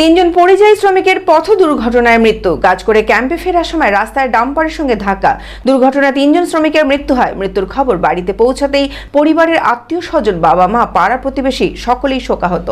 তিনজন পরিযায়ী শ্রমিকের পথ দুর্ঘটনায় মৃত্যু। কাজ করে ক্যাম্পে ফেরার সময় রাস্তায় ডাম্পারের সঙ্গে ধাক্কা। দুর্ঘটনায় তিনজন শ্রমিকের মৃত্যু হয়। মৃত্যুর খবর বাড়িতে পৌঁছাতেই পরিবারের আত্মীয় স্বজন, বাবা মা, পাড়া প্রতিবেশী সকলেই শোকাহত।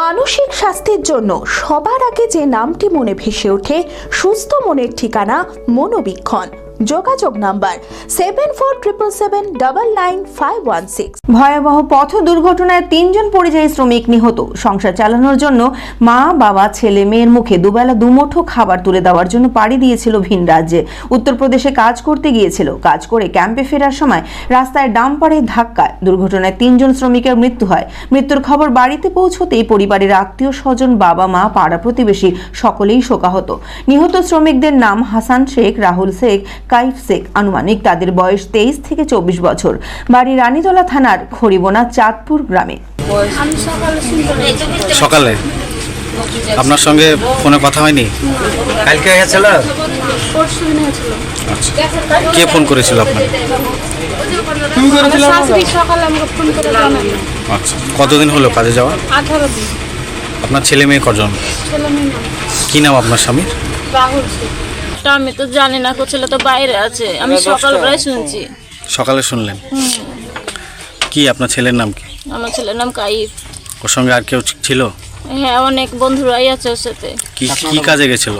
মানসিক স্বাস্থ্যের জন্য সবার আগে যে নামটি মনে ভেসে ওঠে, সুস্থ মনের ঠিকানা মনোবীক্ষণ। যোগাযোগ number seven four triple seven double nine five one six ভয়াবহ পথ দুর্ঘটনায় তিনজন পরিযায়ী শ্রমিক নিহত। সংসার চালানোর জন্য মা, বাবা, ছেলে, মেয়ের মুখে দুবেলা দুমুঠো খাবার তুলে দেওয়ার জন্য পাড়ি দিয়েছিল ভিন রাজ্যে। উত্তরপ্রদেশে কাজ করতে গিয়েছিল। কাজ করে ক্যাম্পে ফেরার সময় রাস্তায় ডাম্পারের ধাক্কায়। দুর্ঘটনায় তিনজন শ্রমিকের মৃত্যু হয়। মৃত্যুর খবর বাড়িতে পৌঁছতেই পরিবারের আত্মীয়, স্বজন, বাবা, মা, পাড়া প্রতিবেশী সকলেই শোকাহত। নিহত শ্রমিকদের নাম হাসান শেখ, রাহুল শেখ কাইফ শেখ আনুমানিক তাদের বয়স তেইশ থেকে চব্বিশ বছর। বাড়ি রানীতলা থানার খড়িবোনা চাঁদপুর গ্রামে। সকালে? আপনার সঙ্গে ফোনে কথা হয়নি? কালকে হয়েছিল আচ্ছা। কে ফোন করেছিল আপনার আমার শাশুড়ি সকালে আমাকে ফোন করে জানালো। আচ্ছা। কতদিন হলো কাজে যাওয়া? আপনার ছেলে মেয়ে কজন? ছেলে কি নাম আপনার স্বামীর? তা আমি তো জানি না ছেলে তো বাইরে আছে। আমি সকালবেলায় শুনছি। সকালে শুনলেন? কি আপনার ছেলের নাম কি? আমার ছেলের নাম কাইফ। ওর সঙ্গে আর কেউ ছিল? হ্যাঁ অনেক বন্ধুরাই আছে ওর সাথে। কি কি কাজে গেছিল?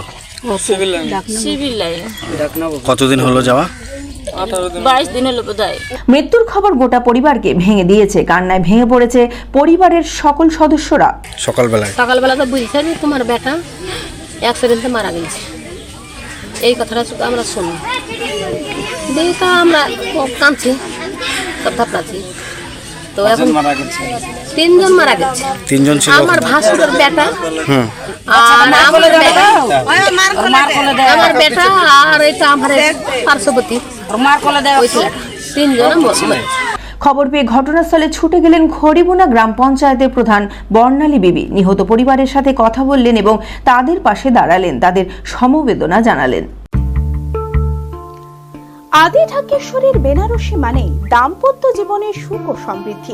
সিভিল লাইনে। কতদিন হলো যাওয়া? বাইশ দিন হলো বোধ মৃত্যুর খবর গোটা পরিবারকে ভেঙে দিয়েছে। কান্নায় ভেঙে পড়েছে পরিবারের সকল সদস্যরা। সকালবেলায়? সকালবেলা তো বুঝছে যে তোমার বেটা অ্যাক্সিডেন্টে মারা গেছে। এই কথাটা শুধু আমরা শুনি। দিয়ে তো আমরা খুব কাঁদছি থাপড়াচ্ছি তো এখন তিনজন মারা গেছে। তিনজন ছিল আমার ভাসুরের বেটা হুম। আর আমার বেটা। আমার বেটা আর এটা আমার পার্শ্ববর্তী। ওই তিনজন খবর পেয়ে ঘটনাস্থলে ছুটে গেলেন খড়িবোনা গ্রাম পঞ্চায়েতের প্রধান বর্ণালী বিবি। নিহত পরিবারের সাথে কথা বললেন এবং তাদের পাশে দাঁড়ালেন, তাদের সমবেদনা জানালেন। আদি ঢাকেশ্বরীর বেনারসি মানে দাম্পত্য জীবনের সুখ ও সমৃদ্ধি।